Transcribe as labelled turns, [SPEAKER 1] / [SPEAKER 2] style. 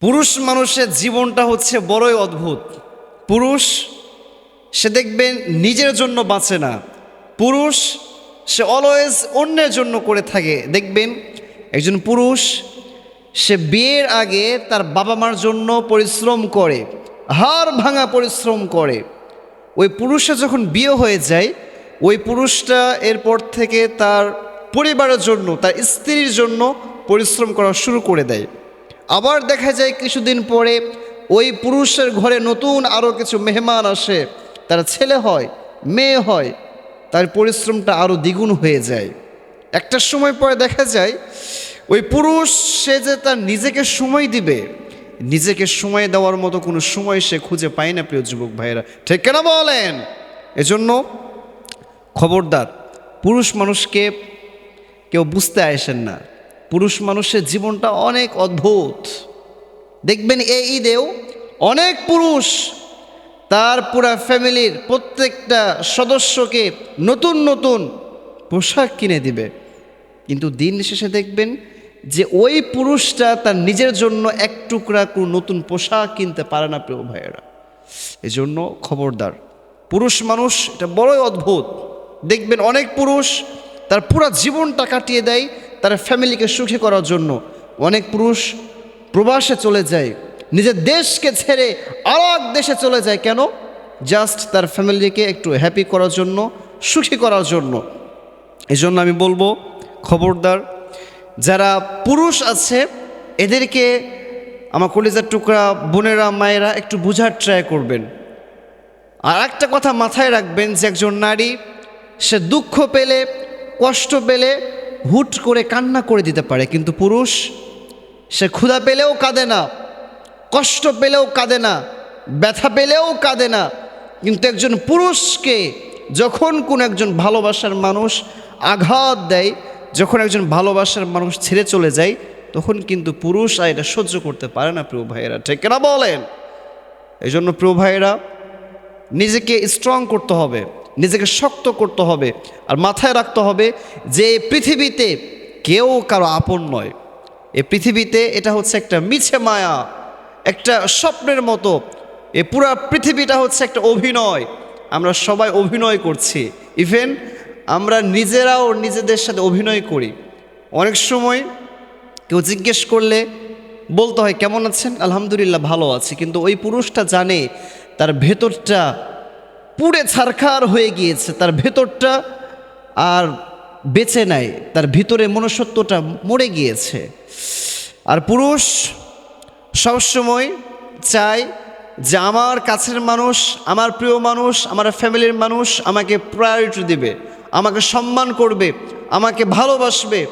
[SPEAKER 1] পুরুষ মানুষের জীবনটা হচ্ছে বড়ই অদ্ভুত। পুরুষ, সে দেখবেন নিজের জন্য বাঁচে না। পুরুষ, সে অলওয়েজ অন্যের জন্য করে থাকে। দেখবেন, একজন পুরুষ, সে বিয়ের আগে তার বাবা মার জন্য পরিশ্রম করে, হাড় ভাঙা পরিশ্রম করে। ওই পুরুষের যখন বিয়ে হয়ে যায়, ওই পুরুষটা এরপর থেকে তার পরিবারের জন্য, তার স্ত্রীর জন্য পরিশ্রম করা শুরু করে দেয়। আবার দেখা যায় কিছুদিন পরে ওই পুরুষের ঘরে নতুন আরও কিছু মেহমান আসে। তার ছেলে হয়, মেয়ে হয়, তার পরিশ্রমটা আরও দ্বিগুণ হয়ে যায়। একটা সময় পরে দেখা যায়, ওই পুরুষ, সে যে তার নিজেকে সময় দিবে, নিজেকে সময় দেওয়ার মতো কোনো সময় সে খুঁজে পায় না, প্রিয় যুবক ভাইয়েরা। ঠিক কেন বলেন? এজন্য খবরদার, পুরুষ মানুষকে কেউ বুঝতে আসেন না। পুরুষ মানুষের জীবনটা অনেক অদ্ভুত। দেখবেন এই ঈদেও অনেক পুরুষ তার পুরা ফ্যামিলির প্রত্যেকটা সদস্যকে নতুন নতুন পোশাক কিনে দিবে। কিন্তু দিন শেষে দেখবেন যে ওই পুরুষটা তার নিজের জন্য এক টুকরা কোনো নতুন পোশাক কিনতে পারে না প্রিয় ভাইয়েরা। এজন্য খবরদার। পুরুষ মানুষ, এটা বড়ই অদ্ভুত। দেখবেন অনেক পুরুষ তার পুরা জীবনটা কাটিয়ে দেয় তার ফ্যামিলিকে সুখী করার জন্য অনেক পুরুষ প্রবাসে চলে যায়, নিজের দেশকে ছেড়ে আর দেশে চলে যায়। কেন? জাস্ট তার ফ্যামিলিকে একটু হ্যাপি করার জন্য, সুখী করার জন্য। এই জন্য আমি বলব, খবরদার, যারা পুরুষ আছে, এদেরকে আমার কলিজার টুকরা বোনেরা, মায়েরা একটু বোঝার ট্রাই করবেন। আর একটা কথা মাথায় রাখবেন যে একজন নারী, সে দুঃখ পেলে, কষ্ট পেলে হুট করে কান্না করে দিতে পারে, কিন্তু পুরুষ, সে ক্ষুধা পেলেও কাঁদে না, কষ্ট পেলেও কাঁদে না, ব্যথা পেলেও কাঁদে না। কিন্তু একজন পুরুষকে যখন কোন একজন ভালোবাসার মানুষ আঘাত দেয়, যখন একজন ভালোবাসার মানুষ ছেড়ে চলে যায়, তখন কিন্তু পুরুষ আর এটা সহ্য করতে পারে না প্রিয় ভাইয়েরা। ঠিক না বলেন? এই জন্য প্রিয় ভাইয়েরা, নিজেকে স্ট্রং করতে হবে। নিজেকে শক্ত করতে হবে আর মাথায় রাখতে হবে যে পৃথিবীতে কেউ কারও আপন নয়। এ পৃথিবীতে এটা হচ্ছে একটা মিছে মায়া, একটা স্বপ্নের মতো। এ পুরা পৃথিবীটা হচ্ছে একটা অভিনয়। আমরা সবাই অভিনয় করছি। ইভেন আমরা নিজেরাও নিজেদের সাথে অভিনয় করি। অনেক সময় কেউ জিজ্ঞেস করলে বলতে হয়, কেমন আছেন? আলহামদুলিল্লাহ, ভালো আছি। কিন্তু ওই পুরুষটা জানে তার ভেতরটা পুড়ে ছারখার হয়ে গিয়েছে। তার ভেতরটা আর বেঁচে নাই। তার ভিতরে মনুষ্যত্বটা মরে গিয়েছে। আর পুরুষ সবসময় চায় যে আমার কাছের মানুষ, আমার প্রিয় মানুষ, আমার ফ্যামিলির মানুষ আমাকে প্রায়োরিটি দেবে, আমাকে সম্মান করবে, আমাকে ভালোবাসবে।